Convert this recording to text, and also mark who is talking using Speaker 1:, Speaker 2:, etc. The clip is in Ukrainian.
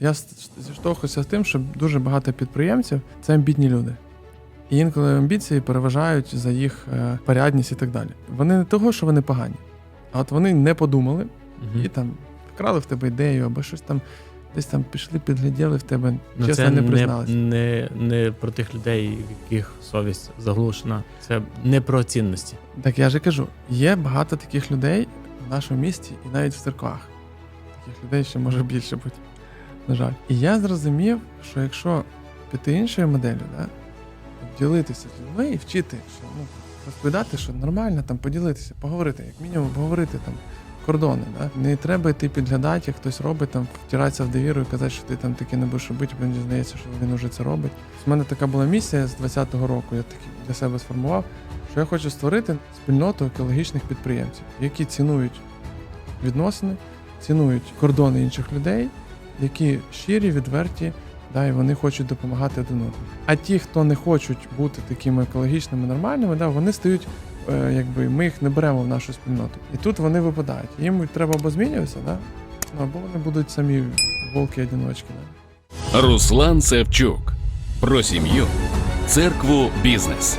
Speaker 1: Я зіштовхуюся з тим, що дуже багато підприємців це амбітні люди. І інколи амбіції переважають за їх е, порядність і так далі. Вони не того, що вони погані, а от вони не подумали
Speaker 2: Мгм.
Speaker 1: і там вкрали в тебе ідею або щось там, десь там пішли, підгляділи в тебе,
Speaker 2: Ну,
Speaker 1: чесно
Speaker 2: це
Speaker 1: не
Speaker 2: не,
Speaker 1: призналися.
Speaker 2: не, не про тих людей, яких совість заглушена. Це не про цінності.
Speaker 1: Так я же кажу, є багато таких людей в нашому місті і навіть в церквах. Таких людей ще може більше бути. На жаль. І я зрозумів, що якщо піти іншою моделлю, да, ділитися з людьми і вчити, що ну, розповідати, що нормально там поділитися, поговорити, як мінімум поговорити там кордони. Да? Не треба йти підглядати, як хтось робить, там втиратися в довіру і казати, що ти там таке не будеш робити, бо мені здається, що він вже це робить. У мене така була місія з 20-го року, я таки для себе сформував, що я хочу створити спільноту екологічних підприємців, які цінують відносини, цінують кордони інших людей, які щирі, відверті, да, і вони хочуть допомагати один одному. А ті, хто не хочуть бути такими екологічними, нормальними, да, вони стають, е, якби ми їх не беремо в нашу спільноту. І тут вони випадають. Їм треба або змінюватися, да, ну, або вони будуть самі волки-одиночки. Да.
Speaker 3: Руслан Севчук про сім'ю, церкву, бізнес.